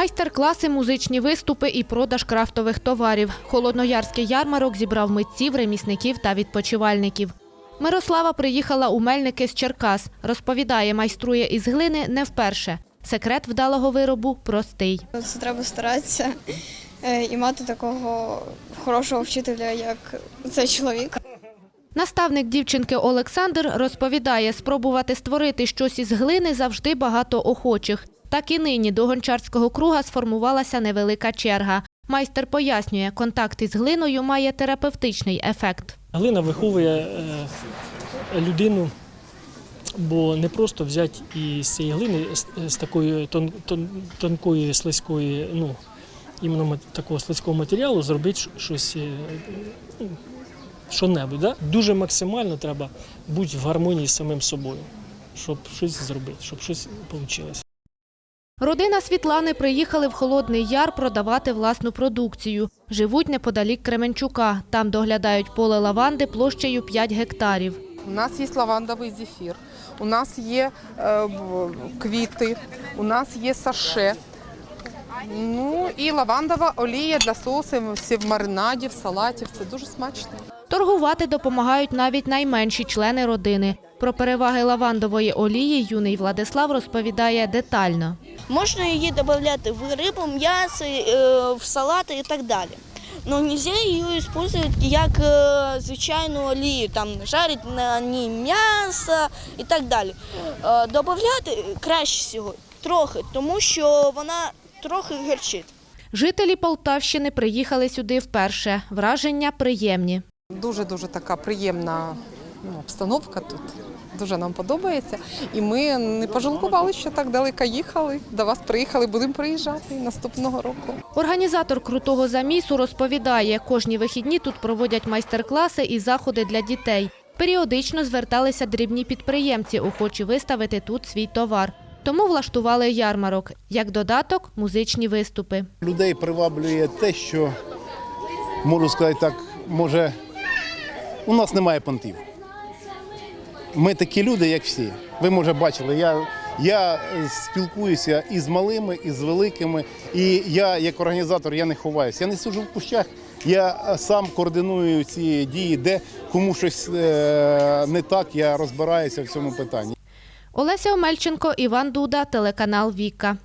Майстер-класи, музичні виступи і продаж крафтових товарів. Холодноярський ярмарок зібрав митців, ремісників та відпочивальників. Мирослава приїхала у Мельники з Черкас. Розповідає, майструє із глини не вперше. Секрет вдалого виробу простий. Це треба старатися е, і мати такого хорошого вчителя, як цей чоловік. Наставник дівчинки Олександр розповідає, спробувати створити щось із глини завжди багато охочих. Так і нині до гончарського круга сформувалася невелика черга. Майстер пояснює, контакт із глиною має терапевтичний ефект. Глина виховує е, людину, бо не просто взяти і з цієї глини, з, такої тон, тон, тонкої слизької, ну, іменно такого слизького матеріалу зробити щось. е, ну, Що-небудь, да? дуже максимально треба бути в гармонії з самим собою, щоб щось зробити, щоб щось вийшло. Родина Світлани приїхали в Холодний Яр продавати власну продукцію. Живуть неподалік Кременчука. Там доглядають поле лаванди площею 5 гектарів. У нас є лавандовий зефір, у нас є е, квіти, у нас є саше. Ну і лавандова олія для соусів, маринадів, салатів. Це дуже смачно. Торгувати допомагають навіть найменші члени родини. Про переваги лавандової олії юний Владислав розповідає детально. Можна її додати в рибу, м'ясо, е, в салати і так далі. Но нельзя її використовувати як е, звичайну олію, там жарити на ній м'ясо і так далі. Е, Додати краще всього трохи, тому що вона трохи гірчить. Жителі Полтавщини приїхали сюди вперше. Враження приємні. Дуже дуже така приємна ну, обстановка тут. Дуже нам подобається. І ми не пожалкували, що так далеко їхали. До вас приїхали, будемо приїжджати наступного року. Організатор крутого замісу розповідає, кожні вихідні тут проводять майстер-класи і заходи для дітей. Періодично зверталися дрібні підприємці, охочі виставити тут свій товар. Тому влаштували ярмарок. Як додаток – музичні виступи. Людей приваблює те, що можу сказати так, може, у нас немає понтів. Ми такі люди, як всі. Ви, може, бачили, я, я е, спілкуюся і з малими, і з великими. І я, як організатор, я не ховаюся. Я не сиджу в кущах. Я е, сам координую ці дії, де кому щось е, не так, я розбираюся в цьому питанні. Олеся Омельченко, Іван Дуда, телеканал Віка.